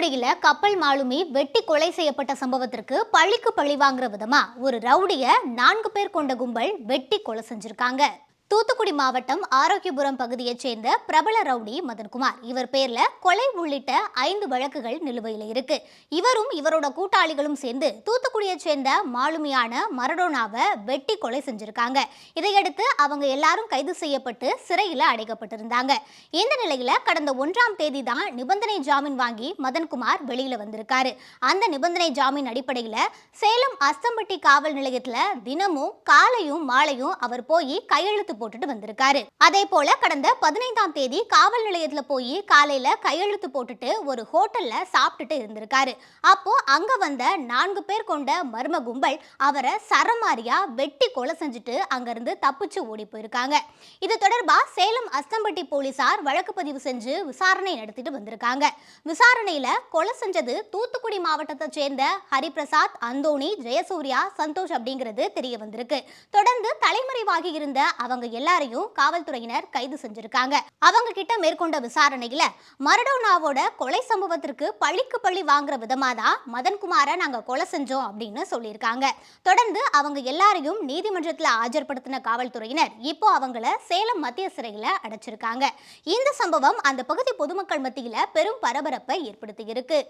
தூத்துக்குடியில கப்பல் மாலுமி வெட்டி கொலை செய்யப்பட்ட சம்பவத்திற்கு பழிக்கு பழி வாங்குற விதமா ஒரு ரவுடிய நான்கு பேர் கொண்ட கும்பல் வெட்டி கொலை செஞ்சிருக்காங்க. தூத்துக்குடி மாவட்டம் ஆரோக்கியபுரம் பகுதியைச் சேர்ந்த பிரபல ரவுடி மதன்குமார். இவர் பேர்ல கொலை உள்ளிட்ட ஐந்து வழக்குகள் நிலுவையில் இருக்கு. இவரும் இவரோட கூட்டாளிகளும் சேர்ந்து தூத்துக்குடியைச் சேர்ந்த மாலுமியான மரடோனாவை வெட்டி கொலை செஞ்சிருக்காங்க. இதையடுத்து அவங்க எல்லாரும் கைது செய்யப்பட்டு சிறையில் அடைக்கப்பட்டிருந்தாங்க. இந்த நிலையில கடந்த ஒன்றாம் தேதி தான் நிபந்தனை ஜாமீன் வாங்கி மதன்குமார் வெளியில வந்திருக்காரு. அந்த நிபந்தனை ஜாமீன் அடிப்படையில சேலம் அஸ்தம்பட்டி காவல் நிலையத்துல தினமும் காலையும் மாலையும் அவர் போய் கையெழுத்து போட்டுட்டு வந்திருக்காரு. அதே போல கடந்த பதினைந்தாம் தேதி காவல் நிலையத்துல போய் காலையில கையெழுத்து போட்டுட்டு ஒரு ஹோட்டல்ல சாப்பிட்டுட்டு இருந்திருக்காரு. அப்போ அங்க வந்த நான்கு பேர் கொண்ட மர்ம கும்பல் அவரை சரமாரியா வெட்டி கொலை செஞ்சுட்டு அங்கிருந்து தப்பிச்சு ஓடி போயிருக்காங்க. இது தொடர்பா சேலம் அஸ்தம்பட்டி போலீசார் வழக்கு பதிவு செஞ்சு விசாரணை நடத்திட்டு வந்திருக்காங்க. விசாரணையில கொலை செஞ்சது தூத்துக்குடி மாவட்டத்தை சேர்ந்த ஹரிபிரசாத் அந்தோணி ஜெயசூர்யா சந்தோஷ் அப்படிங்கிறது தெரிய வந்திருக்கு. தொடர்ந்து தலைமறைவாகி இருந்த அவங்க எல்லாரையும் காவல்துறையினர் கைது செஞ்சிருக்காங்க. அவங்க கிட்ட மேற்கொண்ட விசாரணையில மரடோனாவோட கொலை சம்பவத்திற்கு பழிக்கு பழி வாங்குற விதமா தான் மதன்குமாரை நாங்க கொலை செஞ்சோம் அப்படின்னு சொல்லியிருக்காங்க. தொடர்ந்து அவங்க எல்லாரையும் நீதிமன்றத்தில் ஆஜர்படுத்தின காவல்துறையினர் இப்போ அவங்கள சேலம் மத்திய சிறையில அடைச்சிருக்காங்க. இந்த சம்பவம் அந்த பகுதி பொதுமக்கள் மத்தியில பெரும் பரபரப்பை ஏற்படுத்தி இருக்கு